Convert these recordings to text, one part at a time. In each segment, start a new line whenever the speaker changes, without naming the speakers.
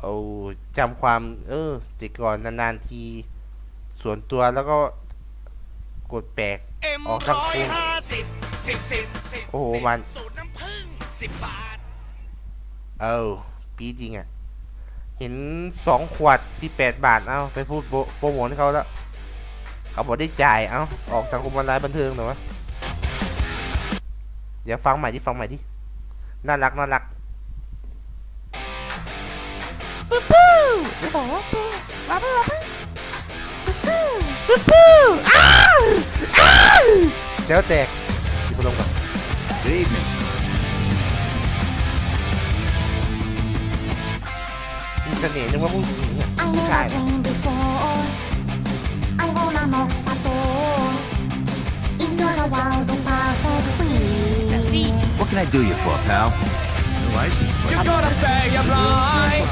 เอาจำความ เออแต่ก่อนนานๆที ส่วนตัวแล้วก็กดแปลก
เอ็ม
ออกทั้ง
ร้อย
คู่
ห้าสิบสิบสิบสิบ
โอ้โห
สิบ
มัน
สูตรน้ำผึ้งสิบบาท
เออปีจริงอะ่ะ เห็นสองขวดสิบแปดบาท เอาไปพูดโปรโปรโมทให้เขาแล้ว เขาบอกได้จ่าย เอาออกสังคมออนไลน์บันเทิงหน่อยวะเดี๋ยวฟังใหม่ที่ฟังใหม่ที่น่ารักน่ารัก เดี๋ยวบอกว่าปุ๊บมาปุ๊บมาปุ๊บปุ๊บปุ๊บอ้าวอ้าวเดี๋ยวแตกที่พลงก่อน
Good evening.
มีเสน่ห์นึกว่าผู้หญิงเนี่ย
I
ผู้ชาย
never dreamed before. I wanna know Sato. Into the world of perfect free.
What can I do you for, pal? The license plate.
You're gonna say I'm right.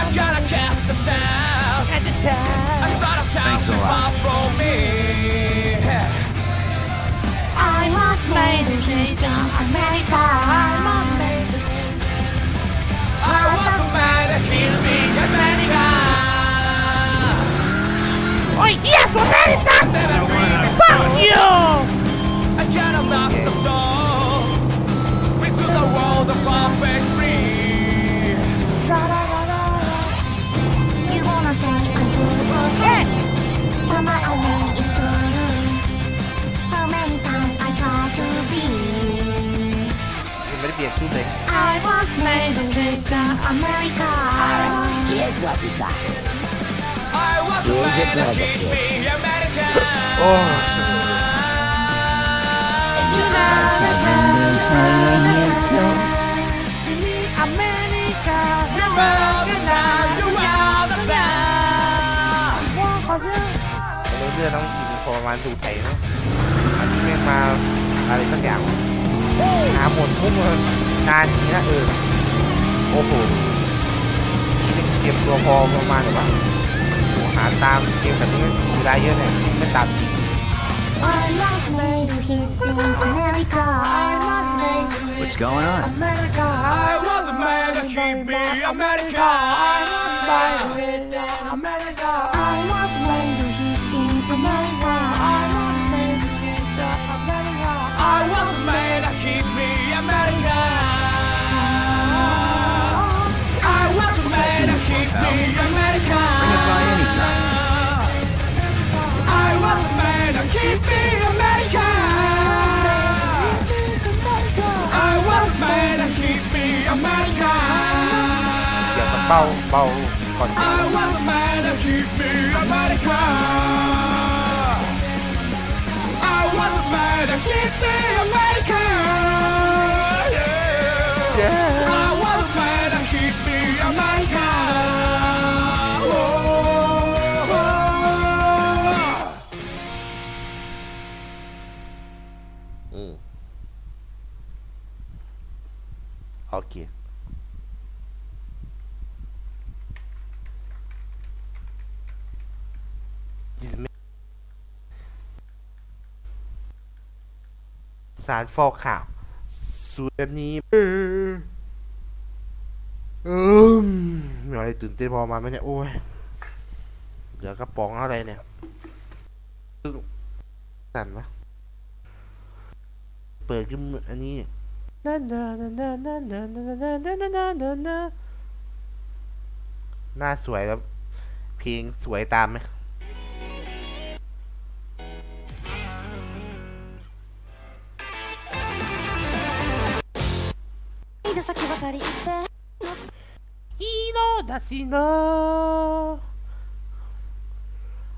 I'm gonna get the time. Get the time. I thought of time
Thanks a lot.
from me.
I was made in America. I'm amazing.
I was a man in America.
Oi, yes, what that
is that?
Fuck you!
I gotta knock some door. We took the world of perfect.
music. I was made in Britain, America.
Here's what we got.
I was
made
to
teach
me
American. oh, so good.
And you guys are really playing it so.
To me, America,
you're all the sound, you're all the sound.
เรื่องน้องอินพอประมาณดูไถ่เนาะอันนี้ไม่มาอะไรสักอย่างหาหมดทุกเลย นานอย่างนี้นะเออโอ้โหนี่จะเตรียมตัวพอประมาณแบบว่าโอ้หาตามเกมแบบนี้เวลาเยอะเนี่ยไม่ตามจริง
I was made to hit in America.
What's going on?
America.
I was a man that killed me, America.
I was made I was
mad at you, I'm. สารฟอกข่าวสูตรแบบนี้เออเออมีอะไรตื่นเต้นพอมาไหมเนี่ย โอ้ยเหลือกระป๋องอะไรเนี่ยสั่นปะเปิดขึ้นอันนี้นั่นนั่นนั่นนั่นนั่นนั่นนั่นนั่นนั่นนั่นนั่นนั่นหน้าสวยแล้วเพลงสวยตามไหม
that's.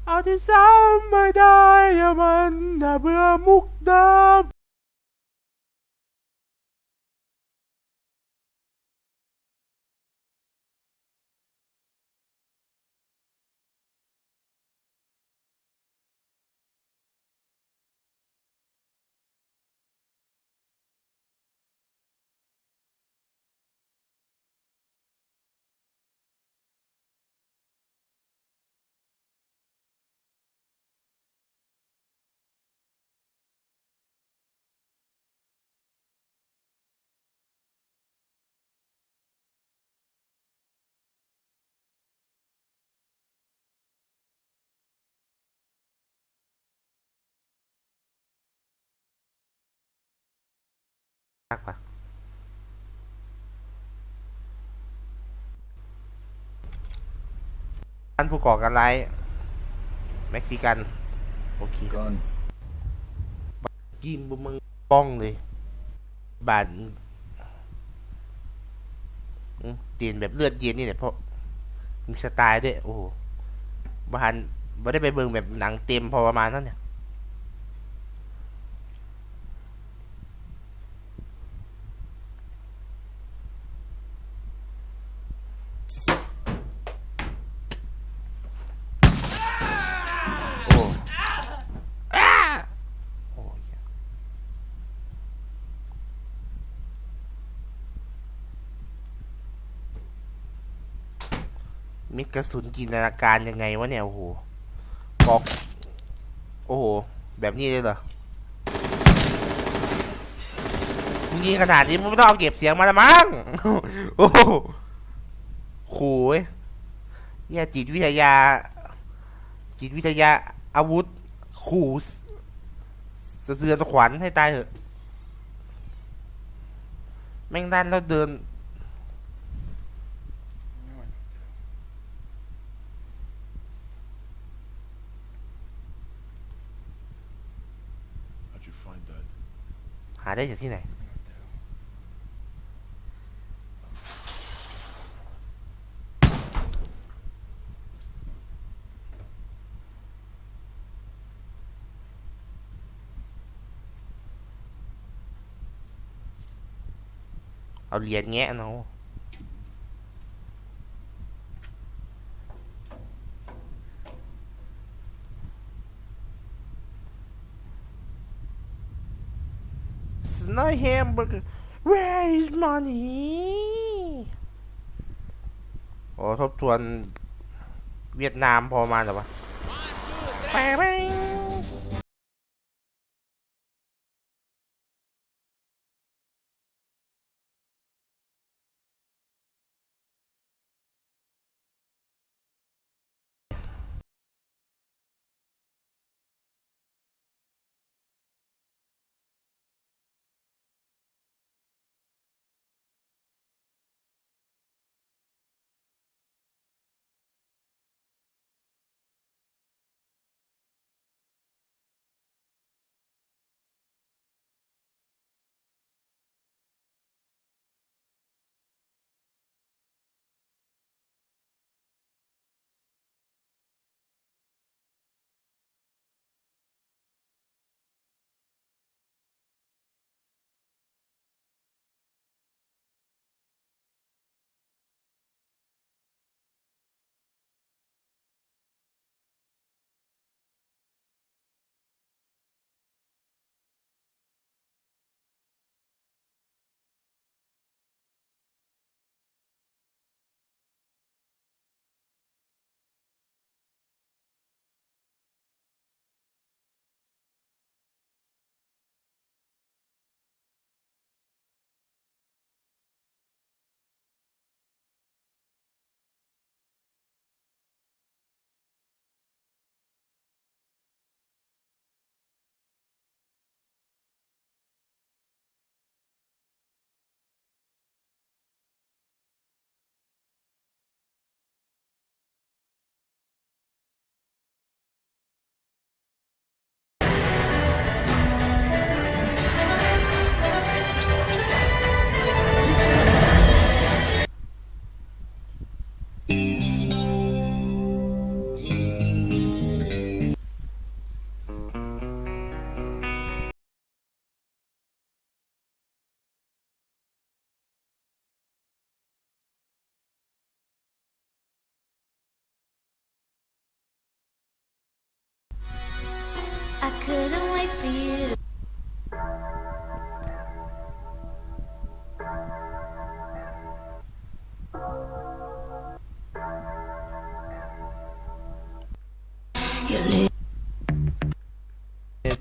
I
desire my diamond, I will mukdam. าเบื่อมุกเดิมากปะท่านผู้ก่อการร้ายเม็กซิกัน โอเค
Gone.
ยิมบุมึงป้องเลย บาดอืมเตียนแบบเลือดเย็นนี่แหละเพราะมีสไตล์ด้วย โอ้โหบานไม่ได้ไปเบิ่งแบบหนังเต็มพอประมาณนั้นเนี่ย กระสุนจินตนาการยังไงวะเนี่ยโอ้โหกอกโอ้โห แบบนี้เลยเหรอมึงยิงขนาดนี้มึงไม่ต้องเอาเก็บเสียงมาละมั้งโอ้โหขู่เว้ยเนี่ยจิตวิทยา จิตวิทยาอาวุธขู่สสะเทือนขวัญให้ตายเถอะ แม่งด้านแล้วเดิน
How'd you find that?
หาได้จากที่ไหน เอาเหรียญแงะเนาะ สไนแฮมเบอร์ where is money โอ้ทบทวนเวียดนามพอมาหรอวะไปไป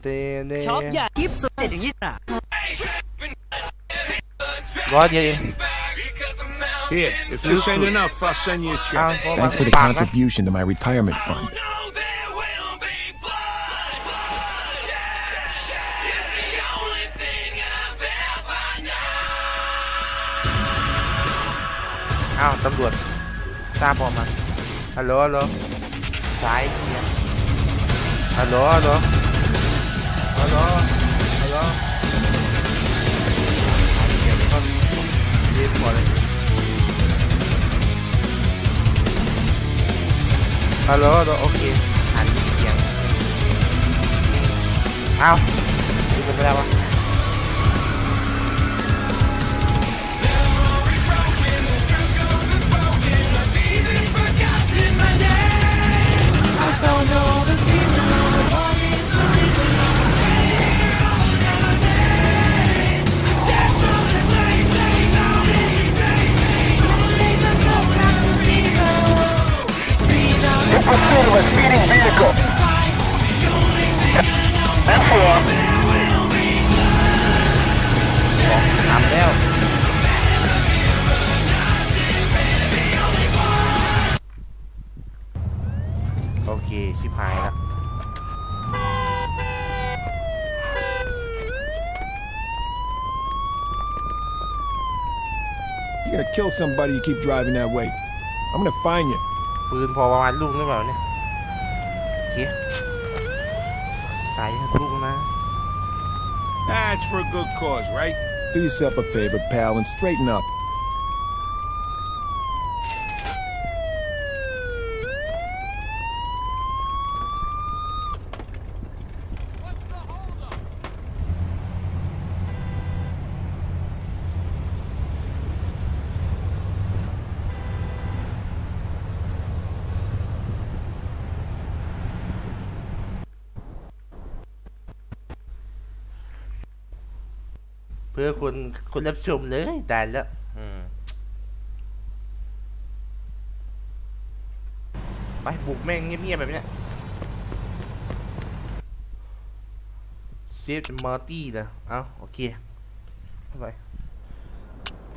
tiene. Go ahead, yeah, yeah.
Here, if this ain't enough, I'll send you a check.
Thanks for the contribution to my retirement fund.
Ow, ตำรวจตามออกมาฮัลโหลฮัลโหลซ้ายเนี่ยฮัลโหลฮัลโหล
係咯，
係咯。啲過嚟。係咯，都 OK，行啲嘢。好，你做咩啊？
You're gonna kill somebody you keep driving that way. I'm gonna find you.
ปืนพอประมาณลูกหรือเปล่าเนี่ยโอเคใส่ให้ลูกนะ
That's for a good cause, right?
Do yourself a favor, pal, and straighten up.
คนคนรับชมเลยตายแล้วอืมไปบุกแม่งเงียบๆแบบเนี้ยเซฟมอร์ตี้นะเอาโอเคเข้าไป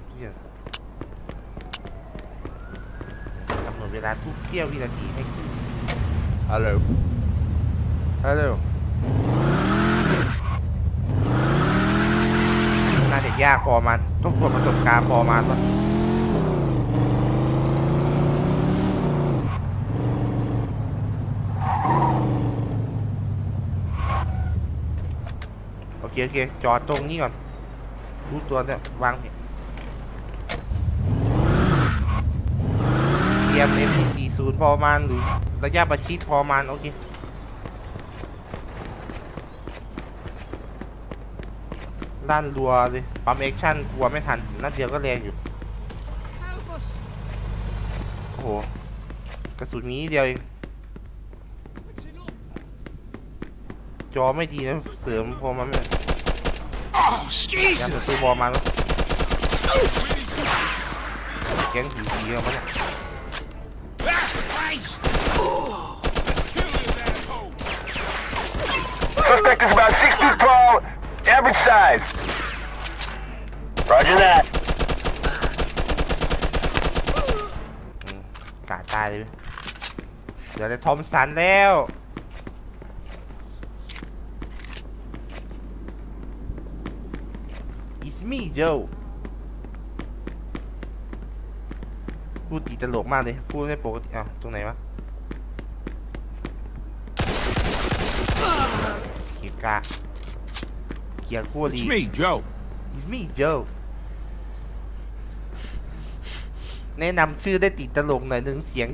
เหี้ยกำหนดเวลาทุกเสี้ยววินาทีให้กูฮัลโหลฮัลโหล น่าจะยากพอมันต้องทวนประสบการณ์พอมันปะโอเคโอเคจอดตรงนี้ก่อนรู้ตัวเนี่ยวางเนี่ยเตรียม MP40 พอประมาณหรือระยะประชิดพอมาณโอเค ด้านรัวเลยปั๊มแอคชั่นกลัวไม่ทันนัดเดียวก็แรงอยู่โอ้โหกระสุนมีนิดเดียวเองจอไม่ดีนะเสริมพอมันไม่ยัง
Jesus!
ซื้อพอมันแล้วแก๊งผิวสีเอามาเนี่ย
Ah, Christ!
Suspect is about six feet tall, average size. Roger that.
กาตายเลยเดี๋ยวจะทอมสันแล้ว It's me Joe พูดติดตลกมากเลย พูดไม่ปกติอ้าวตรงไหนวะเกียร์กา เกียร์พูดดี
It's me, Joe.
It's me Joe แนะนำชื่อได้ติดตลกหน่อยหนึ่งเสียง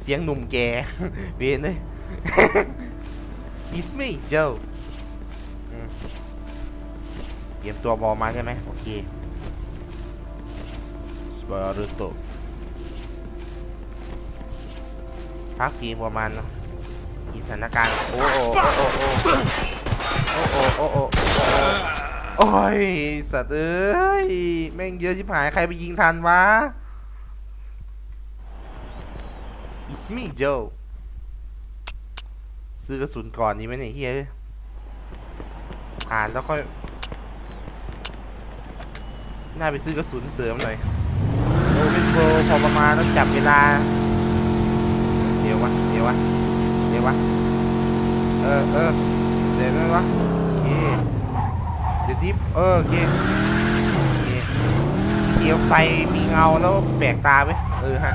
เสียงหนุ่มแก เวนเลย It's me Joe อืมเตรียมตัวบอลมาใช่ไหมโอเคสปาร์โตพักทีมประมาณเนาะอีสถานการณ์โอ้โอ้โอ้โอ้โอ้โอ้โอ้โอ้โอ้ โอ้ยสัตว์เอ้ยแม่งเยอะชิบหายใครไปยิงทันวะ It's me Joe ซื้อกระสุนก่อนดีไหมเนี่ยเฮียเอ้ยอ่านแล้วค่อยน่าไปซื้อกระสุนเสริมหน่อยโอเป็นโปรพอประมาณต้องจับเวลา เดี๋ยววะ เดี๋ยววะ เดี๋ยววะ เออเออเดี๋ยวไหมวะโอเค ดี๋ยวทิปเออโอเคเคเกียวไฟมีเงาแล้วแปลกตาไหมเออฮะ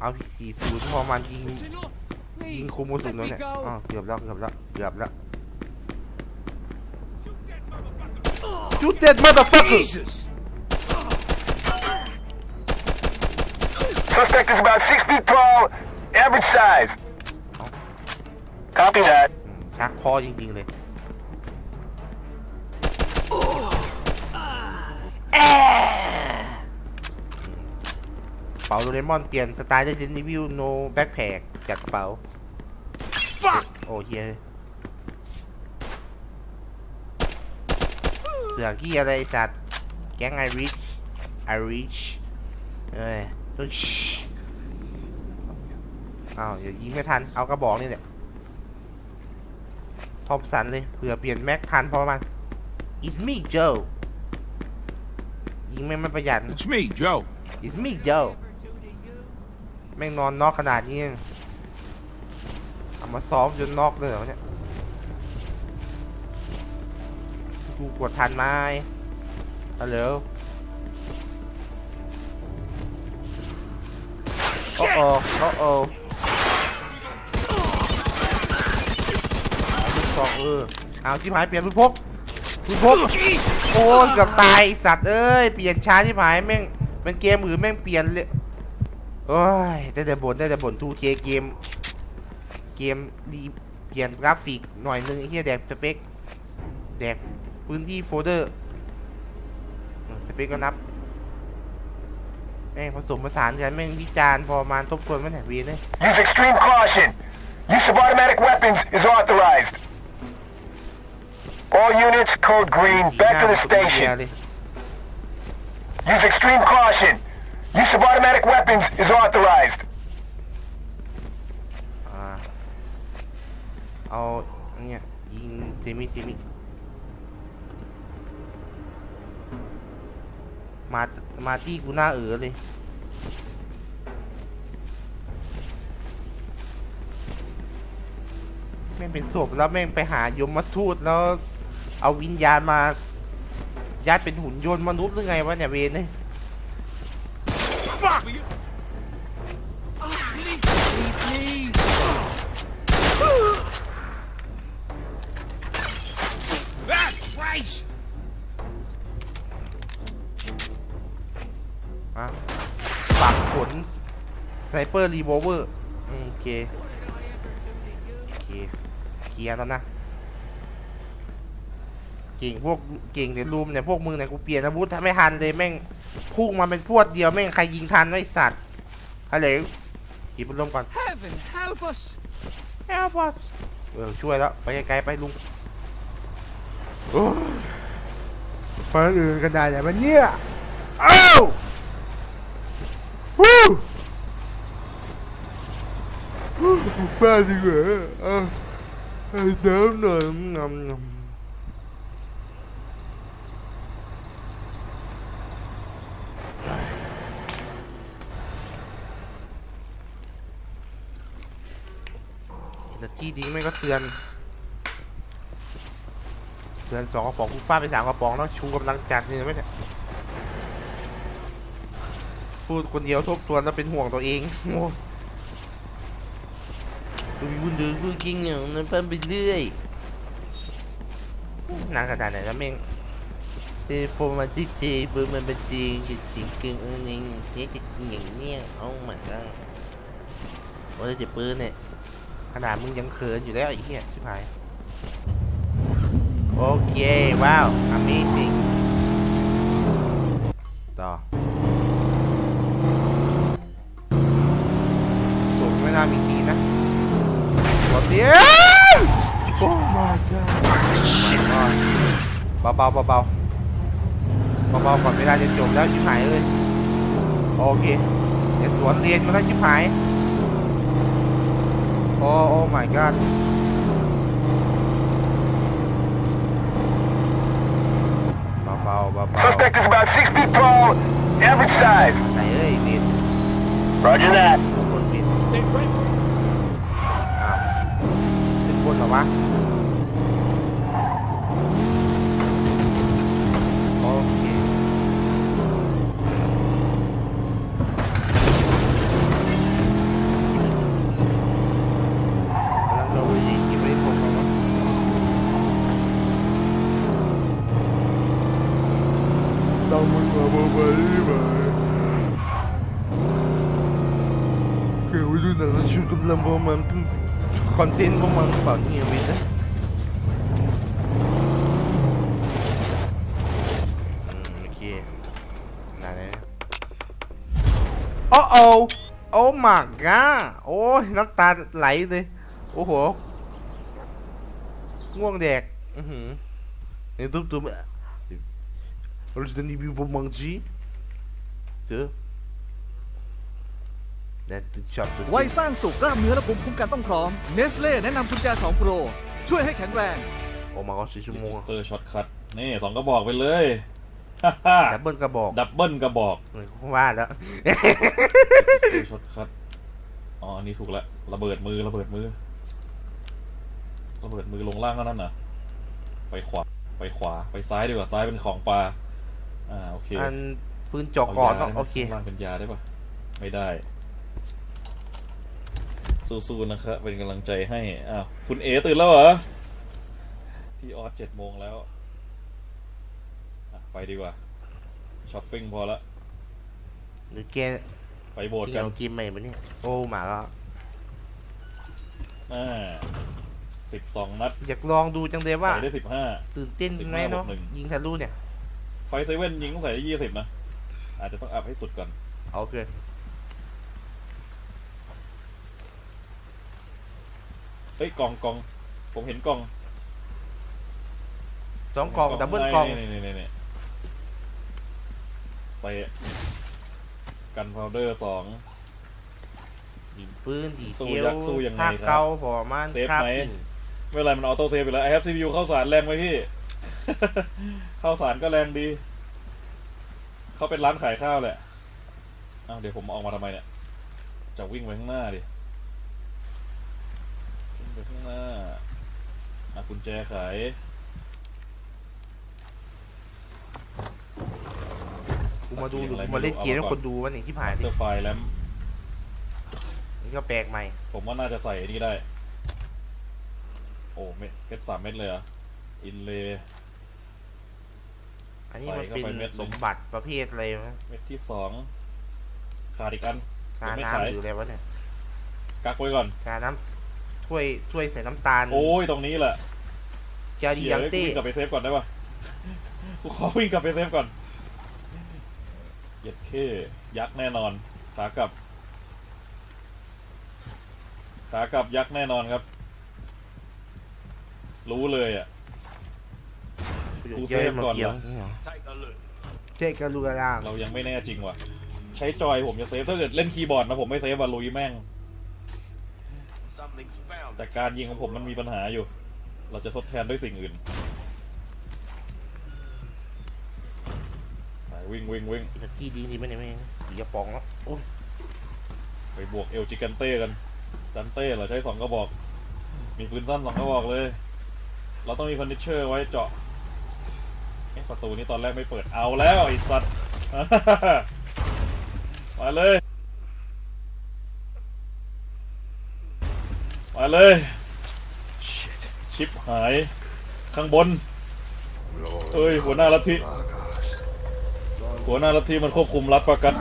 เอาสี่ศูนย์พอมันยิงยิงคุมกระสุนแล้วเนี่ยอ๋อเกือบแล้วเกือบแล้วเกือบแล้วจุดเด็ดมาต f ฟักเกอร์
Jesus!
Suspect is about six feet tall, average size. Copy that.
ชักพอจริงๆเลยแอะเป๋าโดเรมอนเปลี่ยนสไตล์ได้เดนิวิวโนแบ็คแพคจากกระเป๋า
Fuck!
โอ้เฮียเสือกที่อะไรไอ้สัตว์ แก๊งไอริชไอริชเอ้ย ต้องชิอ้าวเดี๋ยวยิงไม่ทัน เอากระบอกนี่แหละทอมสันเลย เผื่อเปลี่ยนแม็กทันเพราะมัน It's me Joe ยิงไม่ไม่ประหยัด
It's me, Joe.
It's me Joe แม่งนอนนอกขนาดนี้ยังเอามาซ้อมจนนอกเลยเหรอเนี่ยกูกดทันไหมฮัลโหล โอ้โอ้โอ้โอ้ลูกสองเออเอาที่หายเปลี่ยนลูกพกลูกพกโอ้ยเกับตายไอ้สัตว์เอ้ยเปลี่ยนช้าที่หายแม่งเป็นเกมอื่นแม่งเปลี่ยนเลยโอ้ยได้แต่บ่นได้แต่บ่นทูเคเกม เกมดีเปลี่ยนกราฟิกหน่อยนึงไอ้เหี้ยแดกสเปคแดกพื้นที่โฟลเดอร์อืมสเปคก็นับแ ม่งผสมผสานกันแม่งวิจารณ์พอมาทบทวนมันแหนวีเลย
Use extreme caution. Use of automatic weapons is authorized. All units, code green,
สี
back
หน้า
to
มั
the
นก็ไม่เหี้ย
station.
เลย
Use extreme caution. Use of automatic weapons is authorized.
อ่าเอาอันเนี่ยยิงเซมิเซมิ มามาที่กูหน้าเอ๋อเลยแม่งเป็นศพแล้วแม่งไปหายมทูตแล้ว เอาวิญญาณมายัดเป็นหุ่นยนต์มนุษย์หรือไงวะเนี่ยเวนเนี่ย เปอร์รีโวเวอร์โอเคโอเคเคลียร์แล้วนะเก่งพวกเก่งเสียรูมเนี่ยพวกมึงเนี่ยกูเปลี่ยนอาวุธไม่ทันเลยแม่งพุ่งมาเป็นพวดเดียวแม่งใครยิงทันไว้สัตว์ฮัลโหลหยิบพัดลมก่อน
Heaven help us!
Help us เออช่วยแล้วไปไกลๆไปลุงโอ้ยไปอื่นกันได้แต่มันเนี่ยเอ้าวู้ วู้กูฟาดีกว่าเอะให้น้ำหน่อยงำงำนาทีดีไม่ก็เตือน เตือนสองกระป๋องกูฟาดไปสามกระป๋องแล้วชูกำลังจัดนี่ไหมเนี่ยพูดคนเดียวทบทวนแล้วเป็นห่วงตัวเอง โอ้ดูคุณดูกูกินเนียวนะเพิ่มไปเรื่อยนานขนาดไหนแล้วเม่งเทโฟนมาที่เจเบอร์มันเป็นจริงจริงเก่งเออนี่เนี่ยจะจริงอย่างเนี้ยเอาหมือนกันโอ้ยเจ็บปืนเนี่ยขนาดมึงยังเขินอยู่แล้วไอ้เหี้ยชิบหายโอเค ว้าว amazing ต่อสูงไม่น่ามี เดียวโอ้ my god เบาเบาเบาเบาเบาเบาก่อนเวลาจะจบแล้วชิบหายเลยโอเคเดี๋ยวสวนเรียนมาแล้วชิบหายโอ้โอ้ my god เบาเบาเบาเบา
Suspect is about six feet tall, average size.
ไหนเอ้ยนี่
Roger that.
คนผิด
Stay right.
วะโอเคกำลังเรายิ งยิงไม่ได้ผมแล้วมั้งต้องมึงมาบอกไปไหมเกี่ยวดูหนังแล้วชุดกำลังพวกมันคอนเทนต์พวกมันเปล่านี่เอืมโอเคนั่นเลยโอ้โอ้โอ้มากะโอ้ยน้ำตาไหลเลย โอ้โห ง่วงแดก อือหือในตุ๊บตุ๊บเราจะนี่วิวมังจีเจอ แต่ตึกช็อตตึก
วัยสร้างสุขกล้ามเนื้อและภูมิคุ้มกันต้องพร้อมเนสเล่แนะนำกุญแจ2โปรช่วยให้แข็งแรง
โอ้มาก็สี่ชั่วโมง
เตอร์ช็อตคัทนี่สองกระบอกไปเลยฮ่าฮ่า
ดับเบิลกระบอก
ดับเบิลกระบอก
เหมือนว่าแล้ว
เตอร์ช็อตคัทอ๋ออันนี้ถูกแล้วระเบิดมือระเบิดมือระเบิดมือลงล่างเท่านั้นนะไปขวาไปขวาไปซ้ายดีกว่าซ้ายเป็นของปลาอ่าโอเค
อันปืนเจาะก่อนต้องา
ยได้ไหม
โอเค
ข้างล่างเป็นยาได้ปะไม่ได้ สู้ๆนะครับเป็นกำลังใจให้อ้าวคุณเอตื่นแล้วเหรอ พี่ออสเจ็ดโมงแล้วอะไปดีกว่าช้อปปิ้งพอละ
หรือแก
ไปโบสถ์
กิน
กัน
เอากินใหม่ปะเนี่ย โอ้หมาก็
อ่าสิบสองนัด
อยากลองดูจังเลยว่า
ใส่ได้สิบห้า
ตื่นเต้นไหมเนาะ
15บวกหนึ่ง
ยิงทะลุเนี่ย
ไฟเซเว่นยิงต้องใส่ได้ยี่สิบนะ อาจจะต้องอัพให้สุดก่อน
โอเค
เฮ้ยกล่องกล่อง ผมเห็นกล่อง
สองกล่องดับเบิลกล่อง
นี่นี่นี่นี่ไปกันพาวเดอร์สอง
ดินปืนดี
สู้
เทล
ยักษ์สู้ยังไง
ภาค
ครับ
เก่าพอมัน
เซฟ
คาบ
ไหม
อิน
ไม่เป็นไรมันออโต้เซฟไปแล้ว I have CPU เข้าสารแรงไหมพี่ เข้าสารก็แรงดี เขาเป็นร้านขายข้าวแหละอ้าวเดี๋ยวผมออกมาทำไมเนี่ย จะวิ่งไปข้างหน้าดิวิ่ง ไปข้างหน้าอะกุญแจขาย
กูมาดูหรือกูมาเล่นเกมให้คนดูวะนี่ที่ผ่าน
เต
ดิ
อร์ไฟแลม
นี่ก็แปลกใหม่
ผมว่าน่าจะใส่อันนี้ได้ โอ้เม็ดเพชรสามเม็ดเลยเหรอะอินเล
อันนี้มัน
ใส่เข้า
เป็น
ไปเม็ดหนึ่ง
สมบัติประเภทอะไรวะ
เม็ดที่สองขาดอีกอัน
กา
ยังไม่
น้ำ
ขาย
หรืออะไรวะเนี่ย
กักไว้ก่อน
กาน้ำ ถ้วยถ้วยใส่น้ำตาล
โอ้ยตรงนี้แหละ
จาดิยังเต้
วิ่งกลับไปเซฟก่อนได้ปะกูขอวิ่งกลับไปเซฟก่อนเหย็ดเข้ยักษ์แน่นอนขากลับขากลับยักษ์แน่นอนครับ รู้เลยอะกูเซฟก่อน
เกี่ยว
วะ
เซฟกันลูกล่าง
เรายังไม่แน่จริงว่ะ ใช้จอยผมจะเซฟถ้าเกิดเล่นคีย์บอร์ดนะผมไม่เซฟอะลุยแม่ง
Something's found.
แต่การยิงของผมมันมีปัญหาอยู่ เราจะทดแทนด้วยสิ่งอื่นไปวิ่งวิ่งวิ่ง
ตะกี้ดีดีไหมเนี่ยแม่งสีกระป๋องแล้วโอ้ย
ไปบวกเอลจิกันเต้กันจันเต้เหราใช้สองกระบอก มีปืนสั้นสองกระบอกเลย เราต้องมีคอนดิเชอร์ไว้เจาะเอ๊ะประตูนี้ตอนแรกไม่เปิดเอาแล้วไอ้สัตว์มาเลย มา เลยชิปหาย ข้างบนเอ้ย หัวหน้าลัทธิ หัวหน้าลัทธิมันควบคุมรัฐประกัน